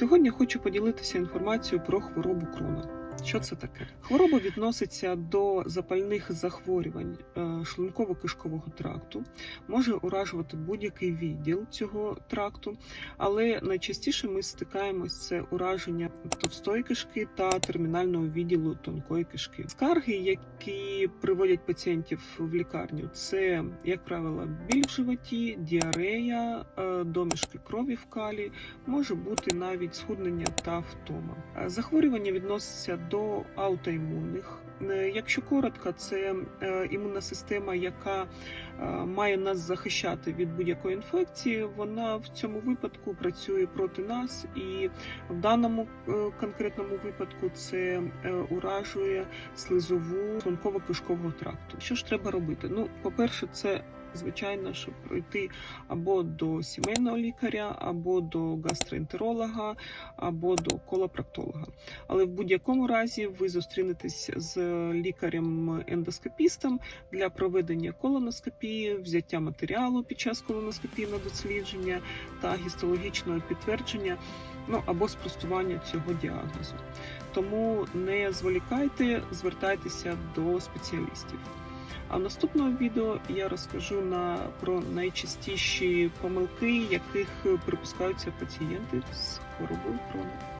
Сьогодні хочу поділитися інформацією про хворобу крона. Що це таке? Хвороба відноситься до запальних захворювань е, шлунково-кишкового тракту, може уражувати будь-який відділ цього тракту, але найчастіше ми стикаємось це ураження товстої кишки та термінального відділу тонкої кишки. Скарги, які приводять пацієнтів в лікарню, це, як правило, біль в животі, діарея, е, домішки крові в калі, може бути навіть схуднення та втома. Е, Захворювання відноситься до аутоімунних. Е, Якщо коротко, це е, імунна система, яка е, має нас захищати від будь-якої інфекції. Вона в цьому випадку працює проти нас, і в даному конкретному випадку це уражує слизову шлунково-кишкового тракту. Що ж треба робити? Ну, по-перше, це звичайно, щоб пройти або до сімейного лікаря, або до гастроентеролога, або до колопроктолога. Але в будь-якому разі ви зустрінетесь з лікарем-ендоскопістом для проведення колоноскопії, взяття матеріалу під час колоноскопії на дослідження та гістологічного підтвердження, ну або спростування цього діагнозу. Тому не зволікайте, звертайтеся до спеціалістів. А в наступному відео я розкажу на про найчастіші помилки, яких припускаються пацієнти з хворобою Крона.